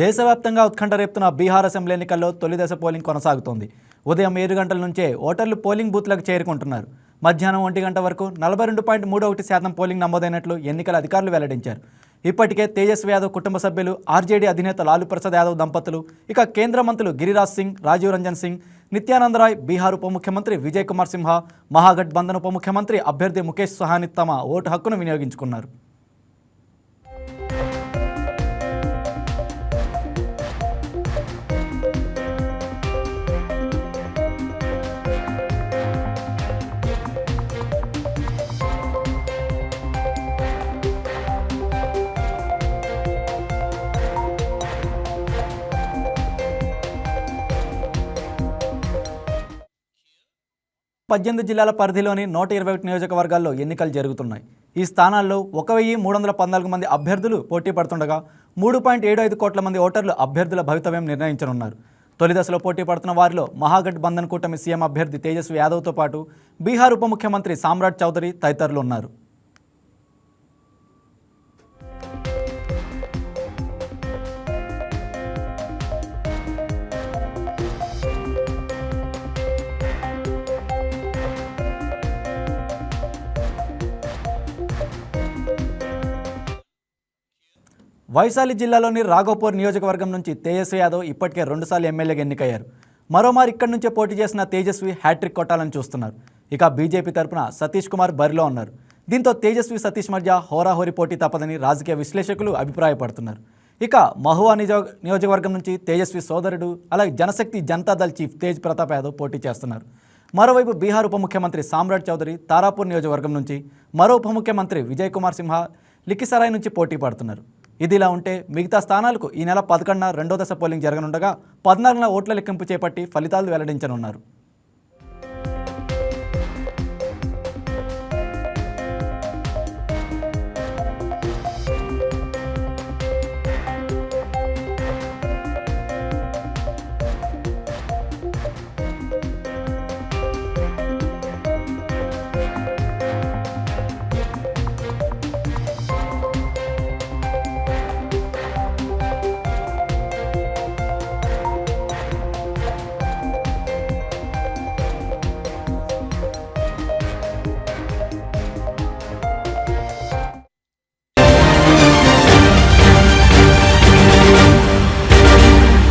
దేశవ్యాప్తంగా ఉత్కంఠ రేపుతున్న బీహార్ అసెంబ్లీ ఎన్నికల్లో తొలిదశ పోలింగ్ కొనసాగుతోంది. ఉదయం ఏడు గంటల నుంచే ఓటర్లు పోలింగ్ బూత్లకు చేరుకుంటున్నారు. మధ్యాహ్నం ఒంటి గంట వరకు నలభై రెండు పాయింట్ మూడు ఒకటి శాతం పోలింగ్ నమోదైనట్లు ఎన్నికల అధికారులు వెల్లడించారు. ఇప్పటికే తేజస్వి యాదవ్ కుటుంబ సభ్యులు ఆర్జేడీ అధినేత లాలూ ప్రసాద్ యాదవ్ దంపతులు ఇక కేంద్ర మంత్రులు గిరిరాజ్ సింగ్ రాజీవ్ రంజన్ సింగ్ నిత్యానందరాయ్ బీహార్ ఉప ముఖ్యమంత్రి విజయ్ కుమార్ సింహ మహాగఠబంధన్ ఉప ముఖ్యమంత్రి అభ్యర్థి ముఖేష్ సహాని తమ ఓటు హక్కును వినియోగించుకున్నారు. పద్దెనిమిది జిల్లాల పరిధిలోని నూట ఇరవై ఒకటి నియోజకవర్గాల్లో ఎన్నికలు జరుగుతున్నాయి. ఈ స్థానాల్లో ఒక వెయ్యి మూడు వందల పద్నాలుగు మంది అభ్యర్థులు పోటీ పడుతుండగా మూడు పాయింట్ ఏడు ఐదు కోట్ల మంది ఓటర్లు అభ్యర్థుల భవితవ్యం నిర్ణయించనున్నారు. తొలి దశలో పోటీ పడుతున్న వారిలో మహాగఠబంధన్ కూటమి సీఎం అభ్యర్థి తేజస్వి యాదవ్తో పాటు బీహార్ ఉప ముఖ్యమంత్రి సామ్రాట్ చౌదరి తదితరులు ఉన్నారు. వైశాలి జిల్లాలోని రాఘోపూర్ నియోజకవర్గం నుంచి తేజస్వి యాదవ్ ఇప్పటికే రెండుసార్లు ఎమ్మెల్యేగా ఎన్నికయ్యారు. మరోమారు ఇక్కడి నుంచే పోటీ చేసిన తేజస్వి హ్యాట్రిక్ కొట్టాలని చూస్తున్నారు. ఇక బీజేపీ తరపున సతీష్ కుమార్ బరిలో ఉన్నారు. దీంతో తేజస్వి సతీష్ మధ్య హోరాహోరీ పోటీ తప్పదని రాజకీయ విశ్లేషకులు అభిప్రాయపడుతున్నారు. ఇక మహువా నిజో నియోజకవర్గం నుంచి తేజస్వి సోదరుడు అలాగే జనశక్తి జనతాదళ్ చీఫ్ తేజ్ ప్రతాప్ యాదవ్ పోటీ చేస్తున్నారు. మరోవైపు బీహార్ ఉప ముఖ్యమంత్రి సామ్రాట్ చౌదరి తారాపూర్ నియోజకవర్గం నుంచి మరో ఉప ముఖ్యమంత్రి విజయ్ కుమార్ సింహ లిఖిసరాయ్ నుంచి పోటీ పడుతున్నారు. ఇదిలా ఉంటే మిగతా స్థానాలకు ఈ నెల పదకొండున రెండో దశ పోలింగ్ జరగనుండగా పద్నాలుగున ఓట్ల లెక్కింపు చేపట్టి ఫలితాలు వెల్లడించనున్నారు.